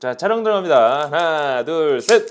자, 촬영 들어갑니다. 하나, 둘, 셋.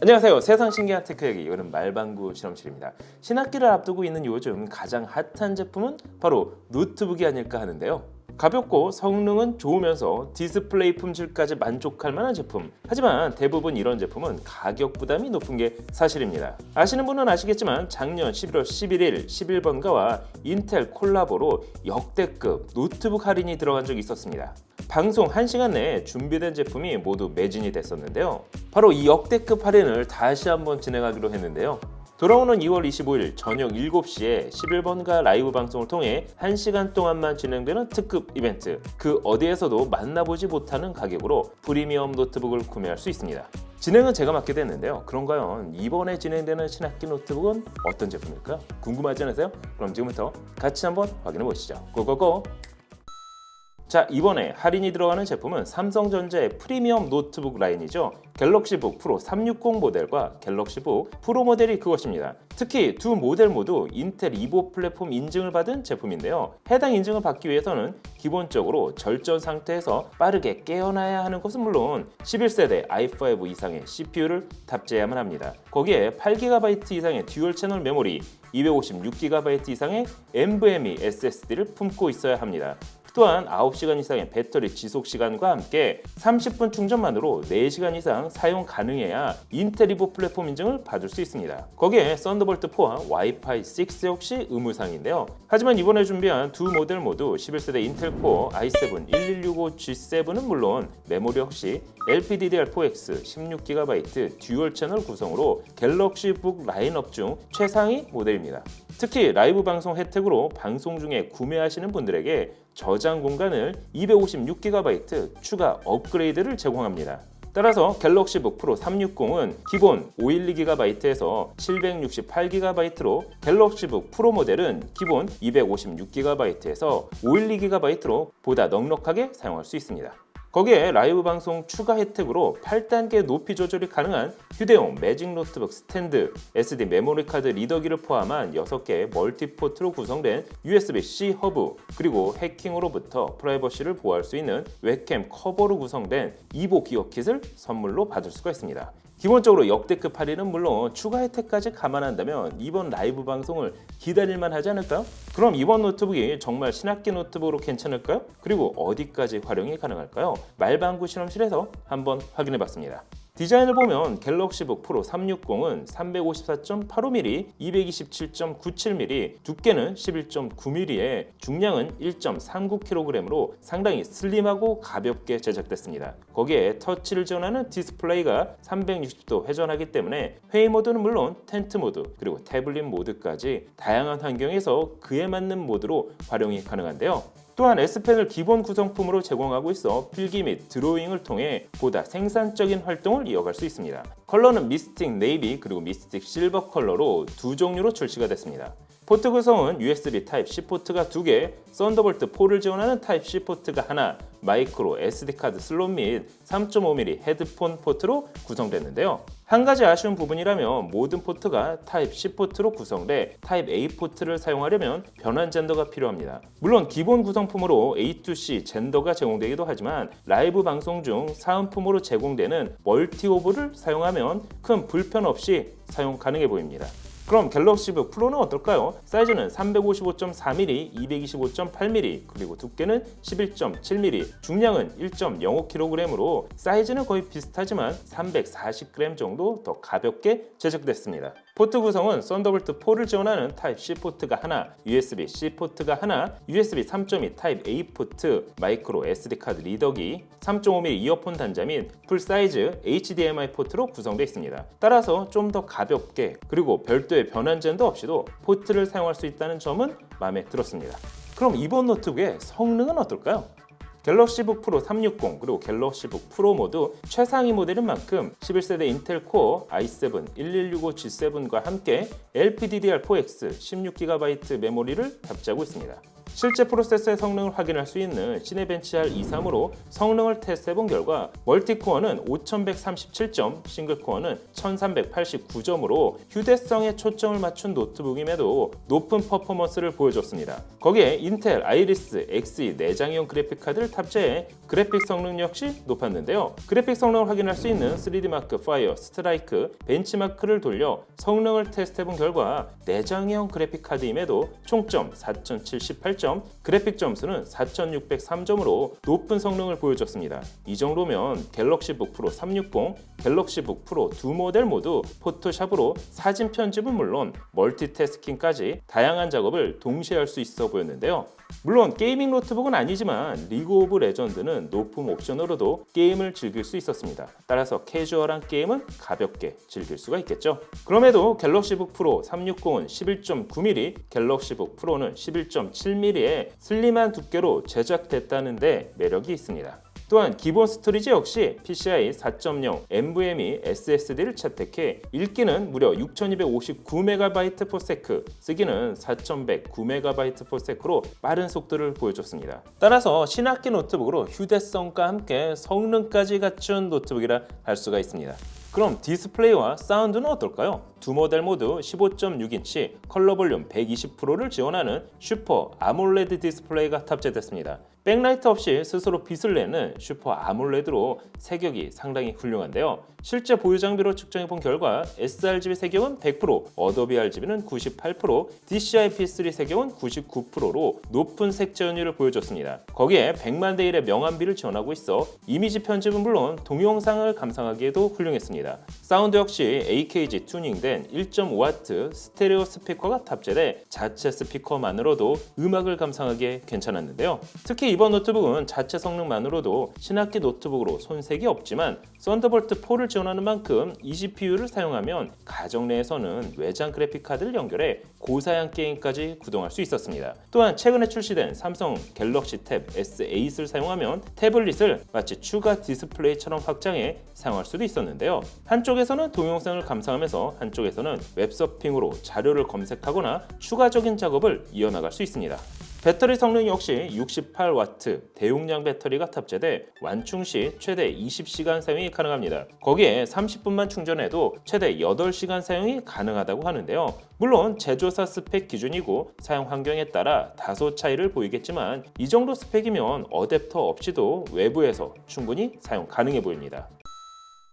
안녕하세요. 세상 신기한 테크 얘기 이거는 말방구 실험실입니다. 신학기를 앞두고 있는 요즘 가장 핫한 제품은 바로 노트북이 아닐까 하는데요. 가볍고 성능은 좋으면서 디스플레이 품질까지 만족할 만한 제품. 하지만 대부분 이런 제품은 가격 부담이 높은 게 사실입니다. 아시는 분은 아시겠지만 작년 11월 11일 11번가와 인텔 콜라보로 역대급 노트북 할인이 들어간 적이 있었습니다. 방송 1시간 내에 준비된 제품이 모두 매진이 됐었는데요. 바로 이 역대급 할인을 다시 한번 진행하기로 했는데요. 돌아오는 2월 25일 저녁 7시에 11번가 라이브 방송을 통해 1시간 동안만 진행되는 특급 이벤트 그 어디에서도 만나보지 못하는 가격으로 프리미엄 노트북을 구매할 수 있습니다. 진행은 제가 맡게 됐는데요. 그런가요? 이번에 진행되는 신학기 노트북은 어떤 제품일까요? 궁금하지 않으세요? 그럼 지금부터 같이 한번 확인해 보시죠. 고고고! 자 이번에 할인이 들어가는 제품은 삼성전자의 프리미엄 노트북 라인이죠. 갤럭시북 프로 360 모델과 갤럭시북 프로 모델이 그것입니다. 특히 두 모델 모두 인텔 이보 플랫폼 인증을 받은 제품인데요. 해당 인증을 받기 위해서는 기본적으로 절전 상태에서 빠르게 깨어나야 하는 것은 물론 11세대 i5 이상의 CPU를 탑재해야만 합니다. 거기에 8GB 이상의 듀얼 채널 메모리 256GB 이상의 NVMe SSD를 품고 있어야 합니다 또한 9시간 이상의 배터리 지속 시간과 함께 30분 충전만으로 4시간 이상 사용 가능해야 인텔 이보 플랫폼 인증을 받을 수 있습니다. 거기에 썬더볼트 4와 와이파이 6 역시 의무사항인데요. 하지만 이번에 준비한 두 모델 모두 11세대 인텔 코어 i7 1165G7은 물론 메모리 역시 LPDDR4X 16GB 듀얼 채널 구성으로 갤럭시 북 라인업 중 최상위 모델입니다. 특히 라이브 방송 혜택으로 방송 중에 구매하시는 분들에게 저장 공간을 256GB 추가 업그레이드를 제공합니다. 따라서 갤럭시북 프로 360은 기본 512GB에서 768GB로 갤럭시북 프로 모델은 기본 256GB에서 512GB로 보다 넉넉하게 사용할 수 있습니다. 거기에 라이브 방송 추가 혜택으로 8단계 높이 조절이 가능한 휴대용 매직 노트북 스탠드, SD 메모리 카드 리더기를 포함한 6개의 멀티포트로 구성된 USB-C 허브, 그리고 해킹으로부터 프라이버시를 보호할 수 있는 웹캠 커버로 구성된 이보 기어 킷을 선물로 받을 수가 있습니다. 기본적으로 역대급 할인은 물론 추가 혜택까지 감안한다면 이번 라이브 방송을 기다릴만 하지 않을까요? 그럼 이번 노트북이 정말 신학기 노트북으로 괜찮을까요? 그리고 어디까지 활용이 가능할까요? 말방구 실험실에서 한번 확인해 봤습니다. 디자인을 보면 갤럭시북 프로 360은 354.85mm, 227.97mm, 두께는 11.9mm에 중량은 1.39kg으로 상당히 슬림하고 가볍게 제작됐습니다. 거기에 터치를 지원하는 디스플레이가 360도 회전하기 때문에 회의 모드는 물론 텐트 모드 그리고 태블릿 모드까지 다양한 환경에서 그에 맞는 모드로 활용이 가능한데요. 또한 S펜을 기본 구성품으로 제공하고 있어 필기 및 드로잉을 통해 보다 생산적인 활동을 이어갈 수 있습니다. 컬러는 미스틱 네이비 그리고 미스틱 실버 컬러로 두 종류로 출시가 됐습니다. 포트 구성은 USB Type-C 포트가 2개, 썬더볼트 4를 지원하는 Type-C 포트가 하나, 마이크로 SD카드 슬롯 및 3.5mm 헤드폰 포트로 구성됐는데요. 한 가지 아쉬운 부분이라면 모든 포트가 Type-C 포트로 구성돼 Type-A 포트를 사용하려면 변환 젠더가 필요합니다. 물론 기본 구성품으로 A2C 젠더가 제공되기도 하지만 라이브 방송 중 사은품으로 제공되는 멀티 오브를 사용 하면 큰 불편 없이 사용 가능해 보입니다. 그럼 갤럭시북 프로는 어떨까요? 사이즈는 355.4mm, 225.8mm, 그리고 두께는 11.7mm, 중량은 1.05kg으로 사이즈는 거의 비슷하지만 340g 정도 더 가볍게 제작됐습니다. 포트 구성은 썬더볼트 4를 지원하는 타입-C 포트가 하나, USB-C 포트가 하나, USB 3.2 타입-A 포트, 마이크로 SD 카드 리더기, 3.5mm 이어폰 단자 및 풀사이즈 HDMI 포트로 구성되어 있습니다. 따라서 좀 더 가볍게 그리고 별도의 변환 젠도 없이도 포트를 사용할 수 있다는 점은 마음에 들었습니다. 그럼 이번 노트북의 성능은 어떨까요? 갤럭시북 프로 360 그리고 갤럭시북 프로 모두 최상위 모델인 만큼 11세대 인텔 코어 i7 1165G7과 함께 LPDDR4X 16GB 메모리를 탑재하고 있습니다. 실제 프로세서의 성능을 확인할 수 있는 시네벤치 R23으로 성능을 테스트해본 결과 멀티코어는 5137점, 싱글코어는 1389점으로 휴대성에 초점을 맞춘 노트북임에도 높은 퍼포먼스를 보여줬습니다. 거기에 인텔 아이리스 Xe 내장형 그래픽 카드를 탑재해 그래픽 성능 역시 높았는데요. 그래픽 성능을 확인할 수 있는 3D 마크 파이어 스트라이크 벤치마크를 돌려 성능을 테스트해본 결과 내장형 그래픽 카드임에도 총점 4078점, 그래픽 점수는 4603점으로 높은 성능을 보여줬습니다. 이 정도면 갤럭시 북 프로 360, 갤럭시 북 프로 두 모델 모두 포토샵으로 사진 편집은 물론 멀티태스킹까지 다양한 작업을 동시에 할 수 있어 보였는데요. 물론 게이밍 노트북은 아니지만 리그 오브 레전드는 높은 옵션으로도 게임을 즐길 수 있었습니다. 따라서 캐주얼한 게임은 가볍게 즐길 수가 있겠죠. 그럼에도 갤럭시북 프로 360은 11.9mm, 갤럭시북 프로는 11.7mm의 슬림한 두께로 제작됐다는데 매력이 있습니다. 또한 기본 스토리지 역시 PCI 4.0 NVMe SSD를 채택해 읽기는 무려 6259MB/s, 쓰기는 4109MB/s로 빠른 속도를 보여줬습니다. 따라서 신학기 노트북으로 휴대성과 함께 성능까지 갖춘 노트북이라 할 수가 있습니다. 그럼 디스플레이와 사운드는 어떨까요? 두 모델 모두 15.6인치 컬러 볼륨 120%를 지원하는 슈퍼 아몰레드 디스플레이가 탑재됐습니다. 백라이트 없이 스스로 빛을 내는 슈퍼 아몰레드로 색역이 상당히 훌륭한데요. 실제 보유 장비로 측정해 본 결과 sRGB 색역은 100%, 어도비 RGB는 98%, DCI P3 색역은 99%로 높은 색 재현율을 보여줬습니다. 거기에 100만 대 1의 명암비를 지원하고 있어 이미지 편집은 물론 동영상을 감상하기에도 훌륭했습니다. 사운드 역시 AKG 튜닝된 1.5W 스테레오 스피커가 탑재돼 자체 스피커만으로도 음악을 감상하기에 괜찮았는데요. 특히 이번 노트북은 자체 성능만으로도 신학기 노트북으로 손색이 없지만 썬더볼트 4를 지원하는 만큼 eGPU를 사용하면 가정 내에서는 외장 그래픽 카드를 연결해 고사양 게임까지 구동할 수 있었습니다. 또한 최근에 출시된 삼성 갤럭시 탭 S8을 사용하면 태블릿을 마치 추가 디스플레이처럼 확장해 사용할 수도 있었는데요. 한쪽에서는 동영상을 감상하면서 한쪽에서는 웹서핑으로 자료를 검색하거나 추가적인 작업을 이어나갈 수 있습니다. 배터리 성능 역시 68W 대용량 배터리가 탑재돼 완충 시 최대 20시간 사용이 가능합니다. 거기에 30분만 충전해도 최대 8시간 사용이 가능하다고 하는데요. 물론 제조사 스펙 기준이고 사용 환경에 따라 다소 차이를 보이겠지만 이 정도 스펙이면 어댑터 없이도 외부에서 충분히 사용 가능해 보입니다.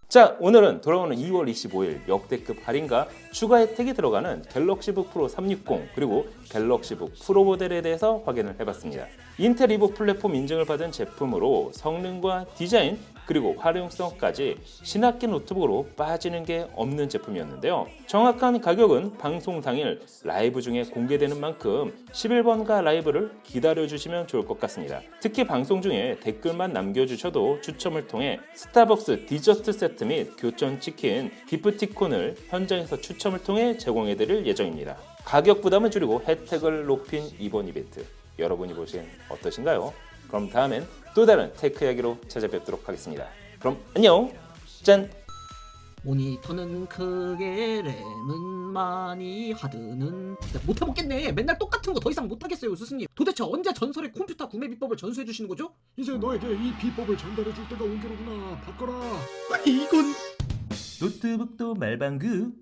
자 오늘은 돌아오는 2월 25일 역대급 할인과 추가 혜택이 들어가는 갤럭시북 프로 360 그리고 갤럭시북 프로 모델에 대해서 확인을 해봤습니다. 인텔 이브 플랫폼 인증을 받은 제품으로 성능과 디자인 그리고 활용성까지 신학기 노트북으로 빠지는 게 없는 제품이었는데요. 정확한 가격은 방송 당일 라이브 중에 공개되는 만큼 11번가 라이브를 기다려 주시면 좋을 것 같습니다. 특히 방송 중에 댓글만 남겨주셔도 추첨을 통해 스타벅스 디저트 세트 및 교촌 치킨, 기프티콘을 현장에서 추첨을 통해 제공해 드릴 예정입니다. 가격 부담을 줄이고 혜택을 높인 이번 이벤트 여러분이 보시기엔 어떠신가요? 그럼 다음엔 또 다른 테크 이야기로 찾아뵙도록 하겠습니다. 그럼 안녕! 짠! 모니터는 크게 램은 많이 하드는 진짜 못해먹겠네 맨날 똑같은 거 더 이상 못하겠어요 스승님 도대체 언제 전설의 컴퓨터 구매 비법을 전수해 주시는 거죠? 이제 너에게 이 비법을 전달해 줄 때가 온 게로구나 바꿔라 이건 노트북도 말방구